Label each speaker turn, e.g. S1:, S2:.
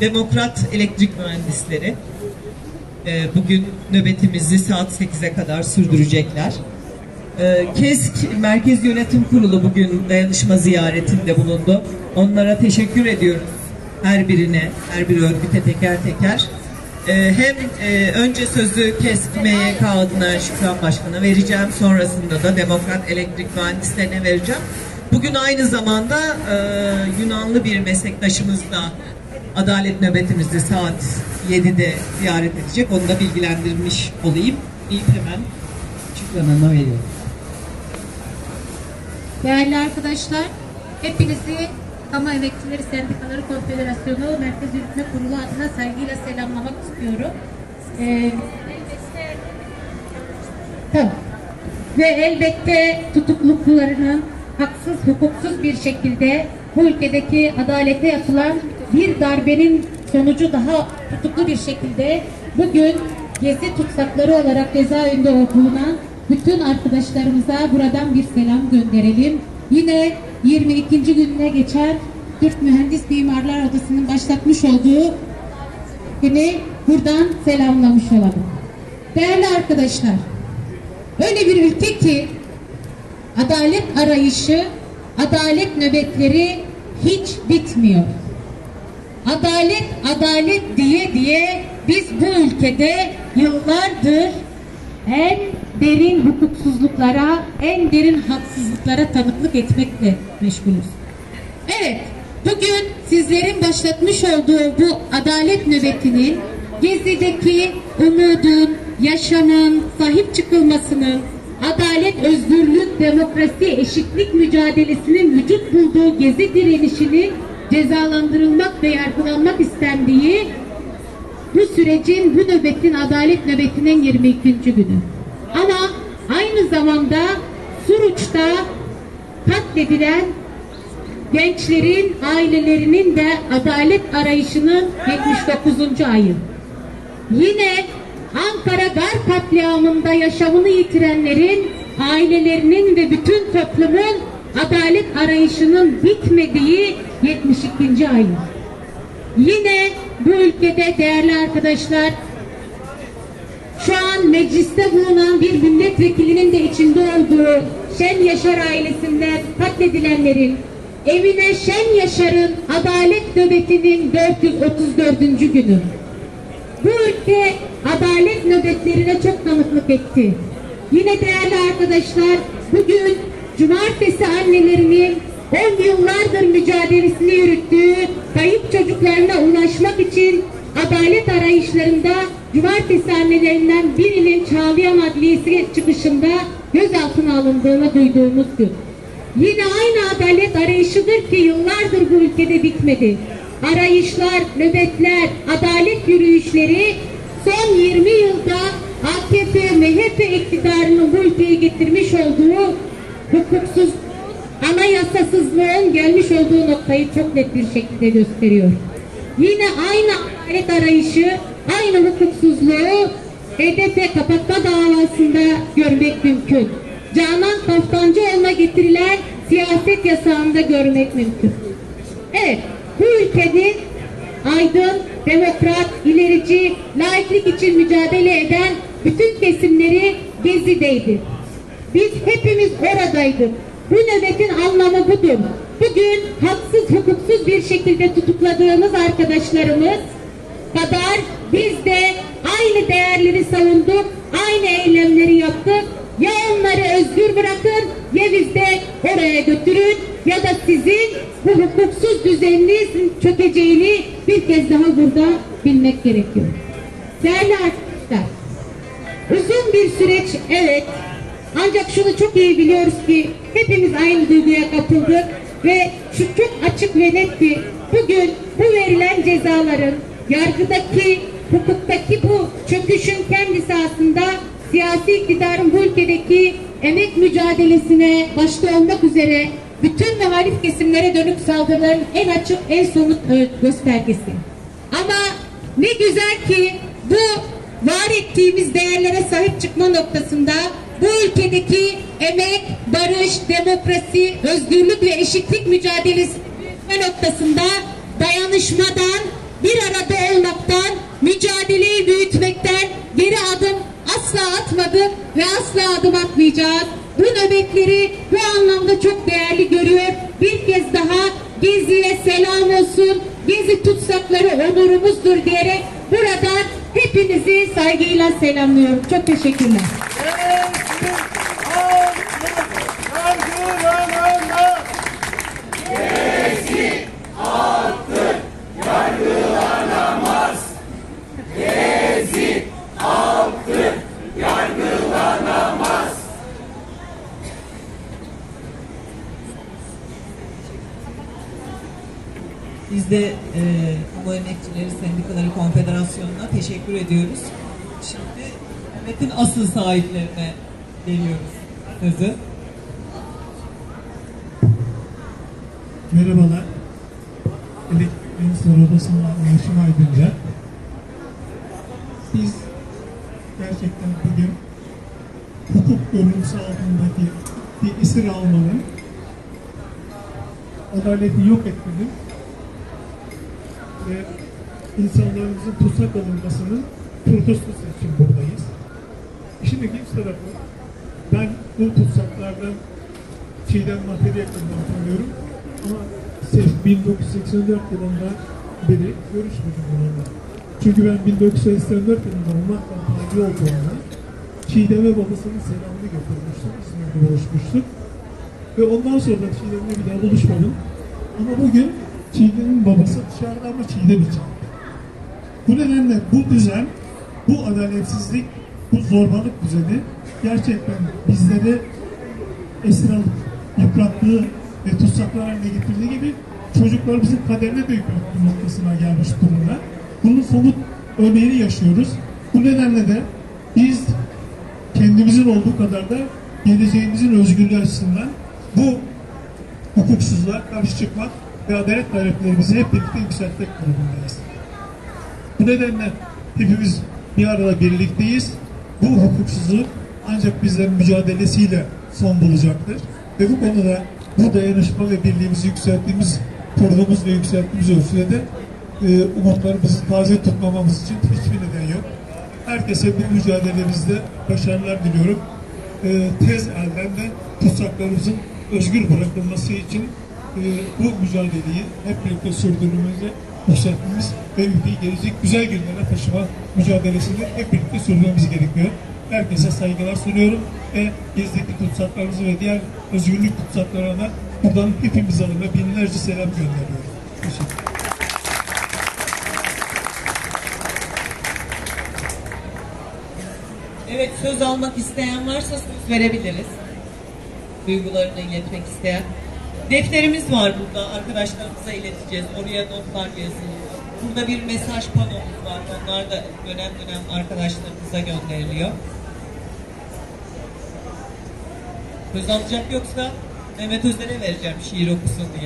S1: Demokrat Elektrik Mühendisleri e, bugün nöbetimizi saat 8'e kadar sürdürecekler. E, KESK Merkez Yönetim Kurulu bugün dayanışma ziyaretinde bulundu. Onlara teşekkür ediyoruz. Her birine, her bir örgüte teker teker. E, hem e, önce sözü KESK MYK adına Şükran Başkan'a vereceğim. Sonrasında da Demokrat Elektrik Mühendislerine vereceğim. Bugün aynı zamanda e, Yunanlı bir meslektaşımız da adalet nöbetimizi saat 7'de ziyaret edecek. Onu da bilgilendirmiş olayım. İlk hemen Şükran veriyorum.
S2: Değerli arkadaşlar, hepinizi Kamu Emekçileri Sendikaları Konfederasyonu Merkez Yürütme Kurulu adına saygıyla selamlamak istiyorum. Ee. Ve elbette tutukluluklarının haksız, hukuksuz bir şekilde bu ülkedeki adalete yapılan bir darbenin sonucu daha tutuklu bir şekilde bugün gezi tutsakları olarak cezaevinde bulunan bütün arkadaşlarımıza buradan bir selam gönderelim. Yine 22. gününe geçen Türk Mühendis Mimarlar Odası'nın başlatmış olduğu günü buradan selamlamış olalım. Değerli arkadaşlar, öyle bir ülke ki adalet arayışı, adalet nöbetleri hiç bitmiyor. Adalet, adalet diye diye biz bu ülkede yıllardır en derin hukuksuzluklara, en derin haksızlıklara tanıklık etmekle meşgulüz. Evet, bugün sizlerin başlatmış olduğu bu adalet nöbetinin Gezi'deki umudun, yaşamın, sahip çıkılmasının, adalet, özgürlük, demokrasi, eşitlik mücadelesinin vücut bulduğu Gezi direnişinin cezalandırılmak ve yargılanmak istendiği bu sürecin, bu nöbetin, adalet nöbetinin 22. günü. Ama aynı zamanda Suruç'ta katledilen gençlerin ailelerinin de adalet arayışının 79. ayı. Yine Ankara Gar katliamında yaşamını yitirenlerin ailelerinin ve bütün toplumun adalet arayışının bitmediği 72. ayı. Yine bu ülkede değerli arkadaşlar şu an mecliste bulunan bir milletvekilinin de içinde olduğu Şen Yaşar ailesinden katledilenlerin evine Şen Yaşar'ın adalet nöbetinin 434. günü. Bu ülke adalet nöbetlerine çok tanıklık etti. Yine değerli arkadaşlar bugün cumartesi 10 yıllardır mücadelesini yürüttüğü kayıp çocuklarına ulaşmak için adalet arayışlarında cumartesi annelerinden birinin Çağlayan Adliyesi çıkışında gözaltına alındığını duyduğumuz gün. Yine aynı adalet arayışıdır ki yıllardır bu ülkede bitmedi. Arayışlar, nöbetler, adalet yürüyüşleri son 20 yılda AKP, MHP iktidarının bu ülkeye getirmiş olduğu hukuksuz anayasasızlığın gelmiş olduğu noktayı çok net bir şekilde gösteriyor. Yine aynı adalet arayışı, aynı hukuksuzluğu HDP kapatma davasında görmek mümkün. Canan Kaftancıoğlu'na getirilen siyaset yasağında görmek mümkün. Evet, bu ülkenin aydın, demokrat, ilerici, laiklik için mücadele eden bütün kesimleri Gezi'deydi. Biz hepimiz oradaydık. Bu nöbetin anlamı budur. Bugün haksız, hukuksuz bir şekilde tutukladığımız arkadaşlarımız kadar biz de aynı değerleri savunduk, aynı eylemleri yaptık. Ya onları özgür bırakın ya biz de oraya götürün ya da sizin bu hukuksuz düzeniniz çökeceğini bir kez daha burada bilmek gerekiyor. Değerli arkadaşlar, uzun bir süreç evet ancak şunu çok iyi biliyoruz ki hepimiz aynı duyguya kapıldık ve şu çok açık ve netti. Bugün bu verilen cezaların yargıdaki, hukuktaki bu çöküşün kendisi aslında siyasi iktidarın bu ülkedeki emek mücadelesine başta olmak üzere bütün muhalif kesimlere dönük saldırıların en açık, en somut göstergesi. Ama ne güzel ki bu var ettiğimiz değerlere sahip çıkma noktasında bu ülkedeki emek, barış, demokrasi, özgürlük ve eşitlik mücadelesi noktasında dayanışmadan, bir arada olmaktan, mücadeleyi büyütmekten geri adım asla atmadı ve asla adım atmayacağız. Bu nöbetleri bu anlamda çok değerli görüyor. Bir kez daha Gezi'ye selam olsun. Gezi tutsakları onurumuzdur diyerek buradan hepinizi saygıyla selamlıyorum. Çok teşekkürler.
S1: Biz de e, Kamu Emekçileri Sendikaları Konfederasyonu'na teşekkür ediyoruz. Şimdi Mehmet'in asıl sahiplerine geliyoruz sözü.
S3: Merhabalar. Elektrik Mühendisleri Odası'ndan Yaşım Aydınca. Biz gerçekten bugün hukuk görüntüsü altındaki bir esir almanın adaleti yok etmenin ve insanlarımızın tutsak alınmasının protestosu için buradayız. İşin ilginç tarafı ben bu tutsaklardan Çiğdem Mahferi yakından tanıyorum ama se- 1984 yılında beri görüşmedim onunla. Çünkü ben 1984 yılında olmaktan tabi olduğumda Çiğdem'e babasının selamını götürmüştüm. İzmir'de buluşmuştuk. Ve ondan sonra da Çiğdem'le bir daha buluşmadım. Ama bugün Çiğdem'in babası dışarıda ama Çiğdem içeride. Bu nedenle bu düzen, bu adaletsizlik, bu zorbalık düzeni gerçekten bizleri esir alıp yıprattığı ve tutsaklar haline getirdiği gibi çocuklarımızın kaderine de yıpratma noktasına gelmiş durumda. Bunun somut örneğini yaşıyoruz. Bu nedenle de biz kendimizin olduğu kadar da geleceğimizin özgürlüğü açısından bu hukuksuzluğa karşı çıkmak ve adalet taleplerimizi hep birlikte yükseltmek durumundayız. Bu nedenle hepimiz bir arada birlikteyiz. Bu hukuksuzluk ancak bizlerin mücadelesiyle son bulacaktır. Ve bu konuda bu dayanışma ve birliğimizi yükselttiğimiz, koruduğumuz ve yükselttiğimiz ölçüde de e, umutlarımızı taze tutmamamız için hiçbir neden yok. Herkese bu mücadelemizde başarılar diliyorum. E, tez elden de tutsaklarımızın özgür bırakılması için bu mücadeleyi hep birlikte sürdürmemize yükseltmemiz ve ülkeyi gelecek güzel günlere taşıma mücadelesini hep birlikte sürdürmemiz gerekiyor. Herkese saygılar sunuyorum ve gezdeki tutsaklarımızı ve diğer özgürlük tutsaklarına da buradan hepimiz adına binlerce selam gönderiyorum. Teşekkür.
S1: Evet söz almak isteyen varsa söz verebiliriz. Duygularını iletmek isteyen. Defterimiz var burada arkadaşlarımıza ileteceğiz. Oraya notlar yazılıyor. Burada bir mesaj panomuz var. Onlar da dönem dönem arkadaşlarımıza gönderiliyor. Söz alacak yoksa Mehmet Özer'e vereceğim şiir okusun diye.